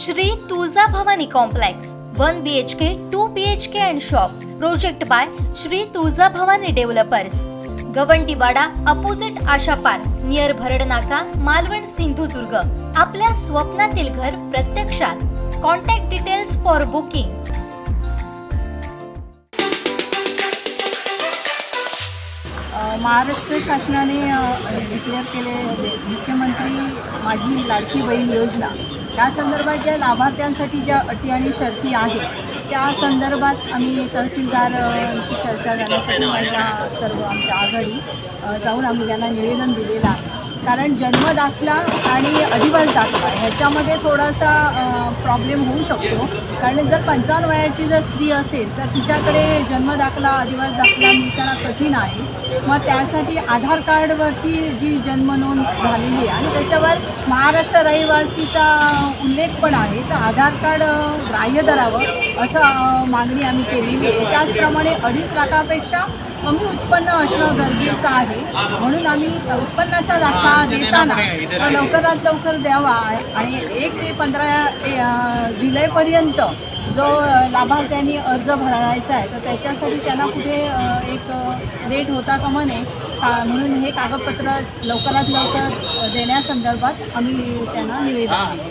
Shri Tulja Bhavani complex one B H K two B H K and shop project by Shri Tulja Bhavani developers Gawandiwada opposite Asha park near Bharad Naka Malvan Sindhudurg. आपल्या स्वप्नातील घर प्रत्यक्षात. Contact details for booking Maharashtra शासनाने declare केले मुख्यमंत्री माझी लाडकी बहीण योजना. या संदर्भात ज्या लाभार्थ्यांसाठी ज्या अटी आणि शर्ती आहेत त्या संदर्भात आम्ही तहसीलदार चर्चा करण्यासाठी माझ्या सर्व आमच्या आघाडी जाऊन आम्ही त्यांना निवेदन दिलेलं आहे. कारण जन्म दाखला आणि अधिवास दाखला ह्याच्यामध्ये थोडासा प्रॉब्लेम होऊ शकतो. कारण जर पंचावन्न वयाची जर स्त्री असेल तर तिच्याकडे जन्म दाखला अधिवास दाखला मिळताना कठीण आहे. मग त्यासाठी आधार कार्डवरती जी जन्म नोंद झालेली आहे आणि त्याच्यावर महाराष्ट्र रहिवासीचा उल्लेख पण आहे तर आधार कार्ड ग्राह्य धरावं असं मागणी आम्ही केलेली आहे. त्याचप्रमाणे अडीच लाखापेक्षा कमी उत्पन्न असणं गरजेचं आहे. म्हणून आम्ही उत्पन्नाचा दाखला देताना तो लवकरात लवकर द्यावा आणि एक ते पंधरा जुलैपर्यंत जो लाभार्थ्यांनी अर्ज भरायचा आहे तर त्याच्यासाठी त्यांना कुठे एक लेट होता का म्हणे का- म्हणून हे कागदपत्र लवकरात लवकर देण्यासंदर्भात आम्ही त्यांना निवेदन आहे.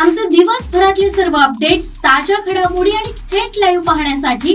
आमचे दिवसभरातले सर्व अपडेट्स ताज्या घडामोडी आणि थेट लाईव्ह पाहण्यासाठी